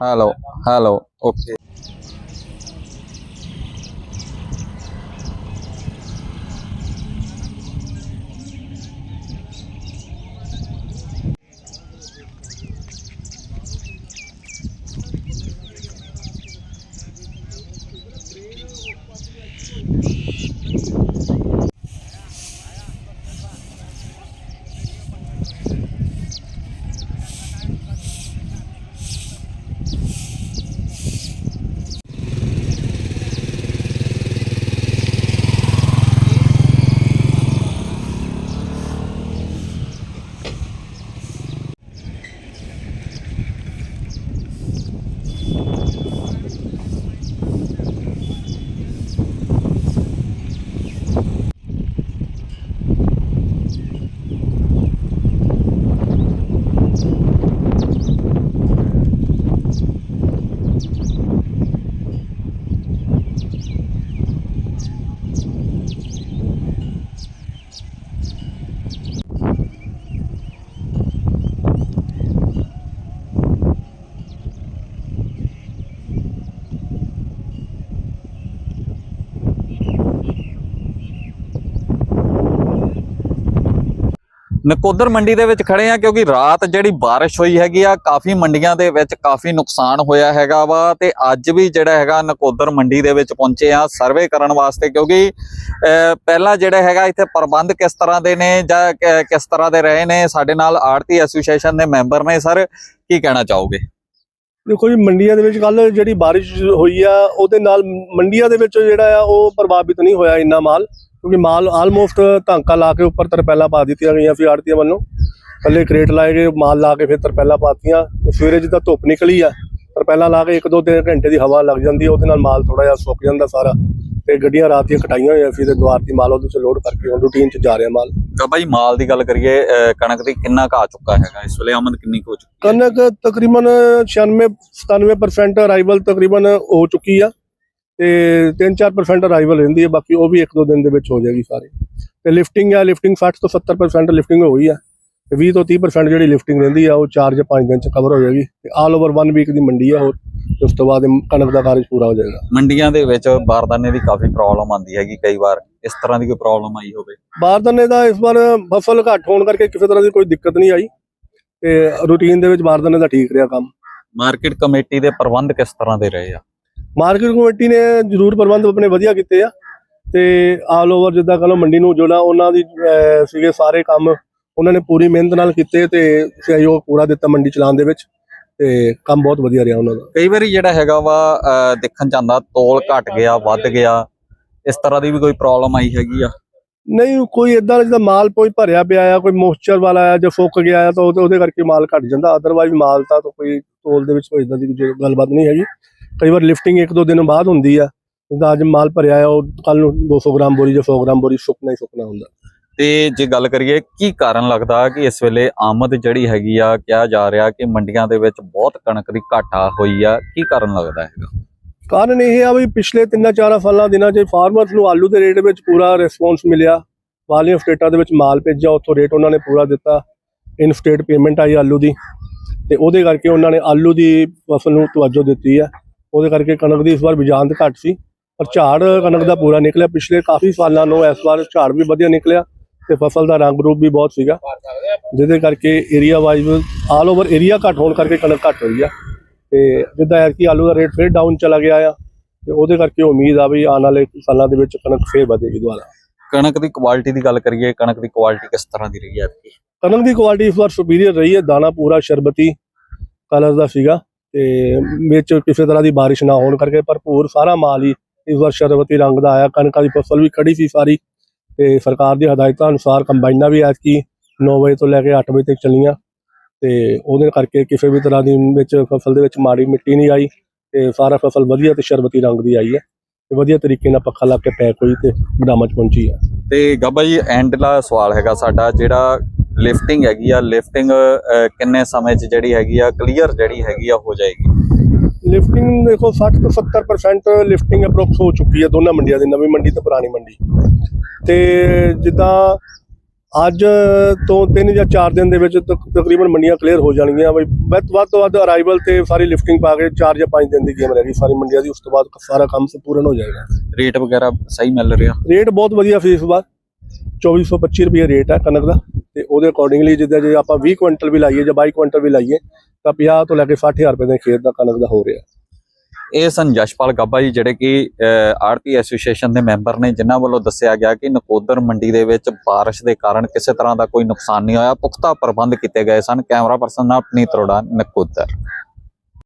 Hello, hello, okay. Nakodar ਮੰਡੀ ਦੇ ਵਿੱਚ ਖੜੇ ਆ ਕਿਉਂਕਿ ਰਾਤ ਜਿਹੜੀ بارش ਹੋਈ ਹੈਗੀ ਆ ਕਾਫੀ ਮੰਡੀਆਂ ਦੇ ਵਿੱਚ ਕਾਫੀ ਨੁਕਸਾਨ ਹੋਇਆ ਹੈਗਾ ਵਾ ਤੇ ਅੱਜ ਵੀ ਜਿਹੜਾ ਹੈਗਾ ਨਕੋਦਰ ਮੰਡੀ ਦੇ ਵਿੱਚ ਪਹੁੰਚੇ ਆ ਸਰਵੇ ਕਰਨ ਵਾਸਤੇ ਕਿਉਂਕਿ ਅਹ, ਪਹਿਲਾਂ ਜਿਹੜਾ ਹੈਗਾ ਇੱਥੇ ਪ੍ਰਬੰਧ ਕਿਸ ਤਰ੍ਹਾਂ ਦੇ ਨੇ ਜਾਂ ਕਿ- ਕਿਸ ਤਰ੍ਹਾਂ ਦੇ ਰਹੇ ਨੇ ਸਾਡੇ ਨਾਲ ਆੜਤੀ ਐਸੋਸੀਏਸ਼ਨ ਦੇ ਮੈਂਬਰ ਨੇ ਸਰ ਕੀ ਕਹਿਣਾ ਚਾਹੋਗੇ ਦੇਖੋ ਜੀ ਮੰਡੀਆਂ ਦੇ ਵਿੱਚ ਕੱਲ ਜਿਹੜੀ ਬਾਰਿਸ਼ ਹੋਈ ਆ ਉਹਦੇ ਨਾਲ ਮੰਡੀਆਂ ਦੇ ਵਿੱਚ ਜਿਹੜਾ ਆ ਉਹ ਪ੍ਰਭਾਵਿਤ ਨਹੀਂ ਹੋਇਆ ਇੰਨਾ ਮਾਲ ਕਿਉਂਕਿ ਮਾਲ ਆਲਮੋਸਟ ਧਾਂਕਾ ਲਾ ਕੇ ਉੱਪਰ ਤਰਪੈਲਾ ਪਾ ਦਿੱਤੀਆਂ ਗਈਆਂ ਸੀ ਆੜਤੀਆਂ ਵੱਲੋਂ। ਥੱਲੇ ਕ੍ਰੇਟ ਲਾਏ ਗਏ ਮਾਲ ਲਾ ਕੇ ਫਿਰ ਤਰਪੈਲਾ ਪਾਤੀਆਂ। ਸਵੇਰੇ ਜਿੱਦਾਂ ਧੁੱਪ ਨਿਕਲੀ ਆ ਤਰਪੈਲਾ ਲਾ ਕੇ ਇੱਕ ਦੋ ਤਿੰਨ ਘੰਟੇ ਦੀ ਹਵਾ ਲੱਗ ਜਾਂਦੀ ਆ ਉਹਦੇ ਨਾਲ ਮਾਲ ਥੋੜਾ ਜਿਹਾ ਸੁੱਕ ਜਾਂਦਾ ਸਾਰਾ। ਤੇ ਗੱਡੀਆਂ ਰਾਤ ਦੀਆਂ ਕਟਾਈਆਂ ਹੋਈਆਂ ਸੀ ਤੇ ਦੁਆਰਤੀ ਮਾਲ ਉਹਦੇ ਚ ਲੋਡ ਕਰਕੇ ਹੁਣ ਰੂਟੀਨ ਚ ਜਾ ਰਿਹਾ ਮਾਲ। ਤਾਂ ਬਾਈ ਮਾਲ ਦੀ ਗੱਲ ਕਰੀਏ ਕਣਕ ਦੀ ਕਿੰਨਾ ਕੁ ਆ ਚੁੱਕਾ ਹੈਗਾ? ਇਸ ਵੇਲੇ ਆਮਦ ਕਿੰਨੀ ਹੋ ਚੁੱਕੀ ਹੈ? ਕਣਕ ਤਕਰੀਬਨ 96 97% ਅਰਾਈਵਲ ਤਕਰੀਬਨ ਹੋ ਚੁੱਕੀ ਆ। ਤੇ 3-4% ਅਰਾਈਵਲ ਰਹਿੰਦੀ ਹੈ ਬਾਕੀ ਉਹ ਵੀ ਇੱਕ ਦੋ ਦਿਨ ਦੇ ਵਿੱਚ ਹੋ ਜਾਏਗੀ ਸਾਰੇ। ਤੇ ਲਿਫਟਿੰਗ ਆ ਲਿਫਟਿੰਗ 60 ਤੋਂ 70% ਲਿਫਟਿੰਗ ਹੋ ਗਈ ਆ। ਤੇ 20 ਤੋਂ 30% ਜਿਹੜੀ ਲਿਫਟਿੰਗ ਰਹਿੰਦੀ ਆ ਉਹ 4 ਜਾਂ 5 ਦਿਨ ਚ ਕਵਰ ਹੋ ਜਾਏਗੀ। ਤੇ ਆਲ ਓਵਰ 1 ਵੀਕ ਦੀ ਮੰਡੀ ਆ ਹੋਰ ਉਸ ਤੋਂ ਬਾਅਦ ਕਣਕ ਦਾ ਕਾਰਜ ਪੂਰਾ ਹੋ ਜਾਏਗਾ। ਮੰਡੀਆਂ ਦੇ ਵਿੱਚ ਬਾਰਦਾਨੇ ਦੀ ਕਾਫੀ ਪ੍ਰੋਬਲਮ ਆਉਂਦੀ ਹੈਗੀ ਕਈ ਵਾਰ। ਇਸ ਤਰ੍ਹਾਂ ਦੀ ਕੋਈ ਪ੍ਰੋਬਲਮ ਆਈ ਹੋਵੇ? ਬਾਰਦਾਨੇ ਦਾ ਇਸ ਵਾਰ ਫਸਲ ਘੱਟ ਹੋਣ ਕਰਕੇ ਕਿਸੇ ਤਰ੍ਹਾਂ ਦੀ ਕੋਈ ਦਿੱਕਤ ਨਹੀਂ ਆਈ। ਤੇ ਰੂਟੀਨ ਦੇ ਵਿੱਚ ਬਾਰਦਾਨੇ ਦਾ ਠੀਕ ਰਿਹਾ ਕੰਮ। ਮਾਰਕੀਟ ਕਮੇਟੀ ਦੇ ਪ੍ਰਬੰਧ ਕਿਸ ਤਰ੍ਹਾਂ ਦੇ ਰਹੇ ਆ? ਮਾਰਕੀਟ ਕਮੇਟੀ ਨੇ ਜ਼ਰੂਰ ਪ੍ਰਬੰਧ ਆਪਣੇ ਵਧੀਆ ਕੀਤੇ ਆ ਤੇ ਆਲ ਓਵਰ ਜਿੱਦਾਂ ਕਹ ਲਓ ਮੰਡੀ ਨੂੰ ਜਿਹੜਾ ਉਹਨਾਂ ਦੀ ਸੀਗੇ ਸਾਰੇ ਕੰਮ ਉਹਨਾਂ ਨੇ ਪੂਰੀ ਮਿਹਨਤ ਨਾਲ ਕੀਤੇ ਤੇ ਸਹਿਯੋਗ ਪੂਰਾ ਦਿੱਤਾ ਮੰਡੀ ਚਲਾਉਣ ਦੇ ਵਿੱਚ ਤੇ ਕੰਮ ਬਹੁਤ ਵਧੀਆ ਰਿਹਾ ਉਹਨਾਂ ਦਾ। ਕਈ ਵਾਰੀ ਜਿਹੜਾ ਹੈਗਾ ਵਾ ਦੇਖਣ ਆਉਂਦਾ ਤੋਲ ਘਟ ਗਿਆ ਵੱਧ ਗਿਆ ਇਸ ਤਰ੍ਹਾਂ ਦੀ ਵੀ ਕੋਈ ਪ੍ਰੋਬਲਮ ਆਈ ਹੈਗੀ ਆ? ਨਹੀਂ ਕੋਈ ਇਦਾਂ ਜਿਹਦਾ ਮਾਲ ਕੋਈ ਭਰਿਆ ਪਿਆ ਆ ਕੋਈ ਮੋਇਸਚਰ ਵਾਲਾ ਆ ਜਾਂ ਫੁੱਕ ਗਿਆ ਆ ਤਾਂ ਉਹਦੇ ਕਰਕੇ ਮਾਲ ਘਟ ਜਾਂਦਾ ਅਦਰਵਾਈਜ਼ ਮਾਲ ਤਾਂ ਕੋਈ ਤੋਲ ਦੇ ਵਿੱਚ ਕੋਈ ਇਦਾਂ ਦੀ ਗੱਲਬਾਤ ਨਹੀਂ ਹੈਗੀ। ਕਈ ਵਾਰ ਲਿਫਟਿੰਗ ਇੱਕ ਦੋ ਦਿਨ ਬਾਅਦ ਹੁੰਦੀ ਆ ਜਿੱਦਾਂ ਅੱਜ ਮਾਲ ਭਰਿਆ ਆ ਉਹ ਕੱਲ ਨੂੰ 200 ਗ੍ਰਾਮ ਬੋਰੀ ਜਾਂ 100 ਗ੍ਰਾਮ ਬੋਰੀ ਸੁੱਕਣਾ ਹੀ ਸੁੱਕਣਾ ਹੁੰਦਾ। ਤੇ ਜੇ ਗੱਲ ਕਰੀਏ ਕੀ ਕਾਰਨ ਲੱਗਦਾ ਕਿ ਇਸ ਵੇਲੇ ਆਮਦ ਜਿਹੜੀ ਹੈਗੀ ਆ ਕਿਹਾ ਜਾ ਰਿਹਾ ਕਿ ਮੰਡੀਆਂ ਦੇ ਵਿੱਚ ਬਹੁਤ ਕਣਕ ਦੀ ਘਾਟਾ ਹੋਈ ਆ ਕੀ ਕਾਰਨ ਲੱਗਦਾ ਹੈਗਾ? ਕਾਰਨ ਇਹ ਆ ਵੀ ਪਿਛਲੇ ਤਿੰਨਾਂ ਚਾਰਾਂ ਸਾਲਾਂ ਦਿਨਾਂ 'ਚ ਫਾਰਮਰਸ ਨੂੰ ਆਲੂ ਦੇ ਰੇਟ ਵਿੱਚ ਪੂਰਾ ਰਿਸਪੌਂਸ ਮਿਲਿਆ। ਵਾਲੀਆਂ ਸਟੇਟਾਂ ਦੇ ਵਿੱਚ ਮਾਲ ਭੇਜਿਆ ਉੱਥੋਂ ਰੇਟ ਉਹਨਾਂ ਨੇ ਪੂਰਾ ਦਿੱਤਾ। ਇਨ ਸਟੇਟ ਪੇਮੈਂਟ ਆਈ ਆਲੂ ਦੀ ਤੇ ਉਹਦੇ ਕਰਕੇ ਉਹਨਾਂ ਨੇ ਆਲੂ ਦੀ ਫਸਲ ਨੂੰ ਤਵੱਜੋ ਦਿੱਤੀ ਆ। ਉਹਦੇ ਕਰਕੇ ਕਣਕ ਦੀ ਇਸ ਵਾਰ ਬਿਜਾਂਤ ਘੱਟ ਸੀ ਪਰ ਝਾੜ ਕਣਕ ਦਾ ਪੂਰਾ ਨਿਕਲਿਆ। ਪਿਛਲੇ ਕਾਫੀ ਸਾਲਾਂ ਨੂੰ ਇਸ ਵਾਰ ਝਾੜ ਵੀ ਵਧੀਆ ਨਿਕਲਿਆ ਤੇ ਫਸਲ ਦਾ ਰੰਗ ਰੂਪ ਵੀ ਬਹੁਤ ਸੀਗਾ। ਜਿਹਦੇ ਕਰਕੇ area wise all over area ਘੱਟ ਹੋਣ ਕਰਕੇ ਕਣਕ ਘੱਟ ਹੋਈ ਆ। ਤੇ ਜਿੱਦਾਂ ਐਤਕੀ ਆਲੂ ਦਾ ਰੇਟ ਫਿਰ ਡਾਊਨ ਚਲਾ ਗਿਆ ਆ ਤੇ ਉਹਦੇ ਕਰਕੇ ਉਮੀਦ ਆ ਵੀ ਆਉਣ ਵਾਲੇ ਸਾਲਾਂ ਦੇ ਵਿੱਚ ਕਣਕ ਫੇਰ ਵਧੇਗੀ ਦੁਬਾਰਾ। ਕਣਕ ਦੀ ਕੁਆਲਿਟੀ ਦੀ ਗੱਲ ਕਰੀਏ ਕਣਕ ਦੀ ਕੁਆਲਿਟੀ ਕਿਸ ਤਰ੍ਹਾਂ ਦੀ ਰਹੀ ਹੈ ਕਣਕ ਦੀ ਕੁਆਲਿਟੀ ਇਸ ਵਾਰ ਸੁਪੀਰੀਅਰ ਰਹੀ ਹੈ ਦਾਣਾ ਪੂਰਾ ਸ਼ਰਬਤੀ ਕਲਰ ਦਾ ਸੀਗਾ। ਤੇ ਵਿੱਚ ਕਿਸੇ ਤਰ੍ਹਾਂ ਦੀ ਬਾਰਿਸ਼ ਨਾ ਹੋਣ ਕਰਕੇ ਭਰਪੂਰ ਸਾਰਾ ਮਾਲ ਹੀ ਇਸ ਵਾਰ ਸ਼ਰਬਤੀ ਰੰਗ ਦਾ ਆਇਆ, ਕਣਕਾਂ ਦੀ ਫਸਲ ਵੀ ਖੜੀ ਸੀ ਸਾਰੀ ਤੇ ਸਰਕਾਰ ਦੀ ਹਦਾਇਤਾਂ ਅਨੁਸਾਰ ਕੰਬਾਈਨਾਂ ਵੀ ਐਤਕੀ 9 ਵਜੇ ਤੋਂ ਲੈ ਕੇ 8 ਵਜੇ ਤੱਕ ਚੱਲੀਆਂ ਤੇ ਉਹਦੇ ਕਰਕੇ ਕਿਸੇ ਵੀ ਤਰ੍ਹਾਂ ਦੀ ਵਿੱਚ ਫਸਲ ਦੇ ਵਿੱਚ ਮਾੜੀ ਮਿੱਟੀ ਨਹੀਂ ਆਈ ਤੇ ਸਾਰਾ ਫਸਲ ਵਧੀਆ ਤੇ ਸ਼ਰਬਤੀ ਰੰਗ ਦੀ ਆਈ ਹੈ ਤੇ ਵਧੀਆ ਤਰੀਕੇ ਨਾਲ ਪੱਖਾ ਲਾ ਕੇ ਪੈਕ ਹੋਈ ਤੇ ਗੋਦਾਮਾਂ 'ਚ ਪਹੁੰਚੀ ਹੈ। ਤੇ ਗੱਬਾ ਜੀ ਐਂਡਲਾ ਸਵਾਲ ਹੈਗਾ ਸਾਡਾ ਜਿਹੜਾ ਲਿਫਟਿੰਗ ਹੈਗੀ ਆ ਲਿਫਟਿੰਗ ਕਿੰਨੇ ਸਮੇਂ 'ਚ ਜਿਹੜੀ ਹੈਗੀ ਆ ਕਲੀਅਰ ਜਿਹੜੀ ਹੈਗੀ ਆ ਹੋ ਜਾਏਗੀ? ਲਿਫਟਿੰਗ ਦੇਖੋ 60 ਤੋਂ 70% ਲਿਫਟਿੰਗ ਅਪਰੋਕਸ ਹੋ ਚੁੱਕੀ ਹੈ ਦੋਨਾਂ ਮੰਡੀਆਂ ਦੀ ਨਵੀਂ ਮੰਡੀ ਤੇ ਪੁਰਾਣੀ ਮੰਡੀ। ਤੇ ਜਿੱਦਾਂ ਅੱਜ ਤੋਂ 3 ਜਾਂ 4 ਦਿਨ ਦੇ ਵਿੱਚ ਤਕ- ਤਕਰੀਬਨ ਮੰਡੀਆਂ ਕਲੀਅਰ ਹੋ ਜਾਣਗੀਆਂ। ਬਈ ਵੱਧ ਤੋਂ ਵੱਧ ਅਰਾਈਵਲ ਤੇ ਸਾਰੀ ਲਿਫਟਿੰਗ ਪਾ ਕੇ 4 ਜਾਂ 5 ਦਿਨ ਦੀ ਗੇਮ ਰਹਿ ਗਈ ਸਾਰੀ ਮੰਡੀਆਂ ਦੀ ਉਸ ਤੋਂ ਬਾਅਦ ਸਾਰਾ ਕੰਮ ਸੰਪੂਰਨ ਹੋ ਜਾਏਗਾ। ਰੇਟ ਵਗੈਰਾ ਸਹੀ ਮਿਲ ਰਿਹਾ? ਰੇਟ ਬਹੁਤ ਵਧੀਆ ਸੀ ਇਸ ਵਾਰ 2425 ਰੁਪਏ ਰੇਟ ਹੈ ਕਣਕ ਦਾ ਤੇ ਉਹਦੇ ਅਕੋਰਡਿੰਗਲੀ ਜਿੱਦਾਂ ਜੇ ਆਪਾਂ 20 ਕੁਇੰਟਲ ਵੀ ਲਾਈਏ ਜਾਂ 22 ਕੁਇੰਟਲ ਵੀ ਲਾਈਏ ਤਾਂ 50 ਤੋਂ ਲੈ ਕੇ 60000 ਰੁਪਏ ਦੇ ਖੇਤ ਦਾ ਕਣਕ ਦਾ ਹੋ ਰਿਹਾ। ਇਹ ਸਨ ਜਸ਼ਪਾਲ ਗੱਬਾ ਜੀ, ਜਿਹੜੇ ਕਿ ਆਰਟੀ ਐਸੋਸੀਏਸ਼ਨ ਦੇ ਮੈਂਬਰ ਨੇ, ਜਿਨ੍ਹਾਂ ਵੱਲੋਂ ਦੱਸਿਆ ਗਿਆ ਕਿ ਨਕੋਦਰ ਮੰਡੀ ਦੇ ਵਿੱਚ ਬਾਰਿਸ਼ ਦੇ ਕਾਰਨ ਕਿਸੇ ਤਰ੍ਹਾਂ ਦਾ ਕੋਈ ਨੁਕਸਾਨ ਨਹੀਂ ਹੋਇਆ। ਪੁਖਤਾ ਪ੍ਰਬੰਧ ਕੀਤੇ ਗਏ ਸਨ। ਕੈਮਰਾ ਪਰਸਨ ਨਾਲ ਪਨੀਤ ਅਰੋੜਾ, ਨਕੋਦਰ।